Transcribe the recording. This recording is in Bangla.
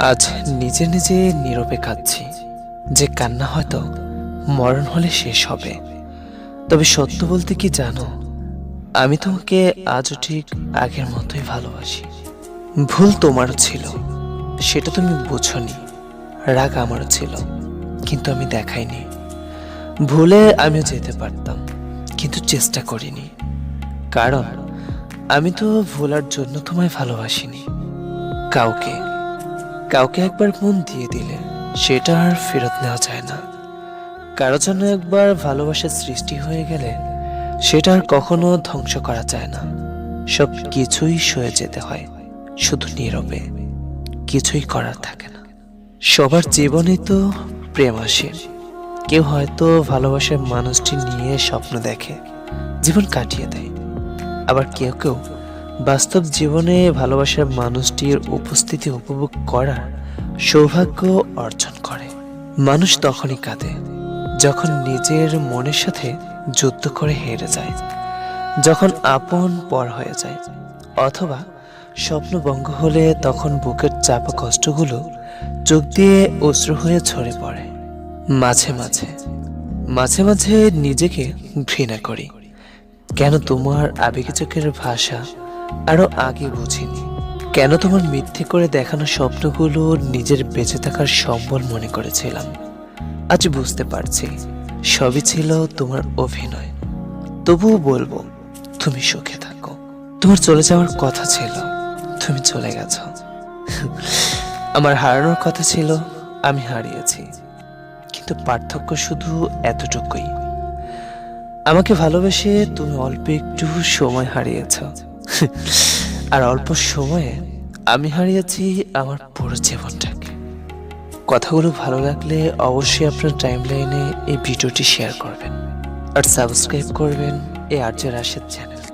আজ নিজে নিজে নীরবে কাঁদছি যে কান্না হয়তো মরণ হলে শেষ হবে। তবে সত্য বলতে কি জানো? আমি তোমাকে আজও ঠিক আগের মতোই ভালোবাসি। ভুল তোমারও ছিল, সেটা তুমি বুঝনি। রাগ আমারও ছিল, কিন্তু আমি দেখাইনি। ভুলে আমিও যেতে পারতাম, কিন্তু চেষ্টা করিনি। কারণ আমি তো ভোলার জন্য তোমায় ভালোবাসিনি। কাউকে। কাউকে একবার মন দিয়ে দিলে সেটা আর ফেরত নেওয়া যায় না। কারও জন্য একবার ভালোবাসার সৃষ্টি হয়ে গেলে সেটা আর কখনো ধ্বংস করা যায় না। সব কিছুই সয়ে যেতে হয়, শুধু নীরবে। কিছুই করার থাকে না। সবার জীবনে তো প্রেম আসে কেউ হয়তো ভালোবাসার মানুষটি নিয়ে স্বপ্ন দেখে, জীবন কাটিয়ে দেয়। আবার কেউ কেউ বাস্তব জীবনে ভালোবাসার মানুষটির উপস্থিতি উপভোগ করার সৌভাগ্য অর্জন করে। মানুষ তখনই কাঁদে, যখন নিজের মনের সাথে যুদ্ধ করে হেরে যায়, যখন আপন পর হয়ে যায়, অথবা স্বপ্নভঙ্গ হলে তখন বুকের চাপা কষ্টগুলো চোখ দিয়ে অশ্রু হয়ে ঝরে পড়ে। মাঝে মাঝে মাঝে মাঝে নিজেকে ঘৃণা করি। কেন তোমার আবেগী চোখের ভাষা আরও আগে বুঝিনি। কেন তোমার মিথ্যে করে দেখানো স্বপ্নগুলো নিজের বেঁচে থাকার সম্বল মনে করেছিলাম। আজ বুঝতে পারছি, সবই ছিল তোমার অভিনয়। তবুও বলব, তুমি সুখে থাকো। তোমার চলে যাওয়ার কথা ছিল, তুমি চলে গেছো। আমার হারানোর কথা ছিল, আমি হারিয়েছি। কিন্তু পার্থক্য শুধু এতটুকুই। আমাকে ভালোবেসে তুমি অল্প একটু সময় হারিয়েছ। আর অল্প সময়ে আমি হারিয়েছি আমার পুরো জীবনটাকে। কথাগুলো ভালো লাগলে অবশ্যই আপনার টাইম লাইনে এই ভিডিওটি শেয়ার করবেন। আর সাবস্ক্রাইব করবেন এই আর্য রাশেদ চ্যানেল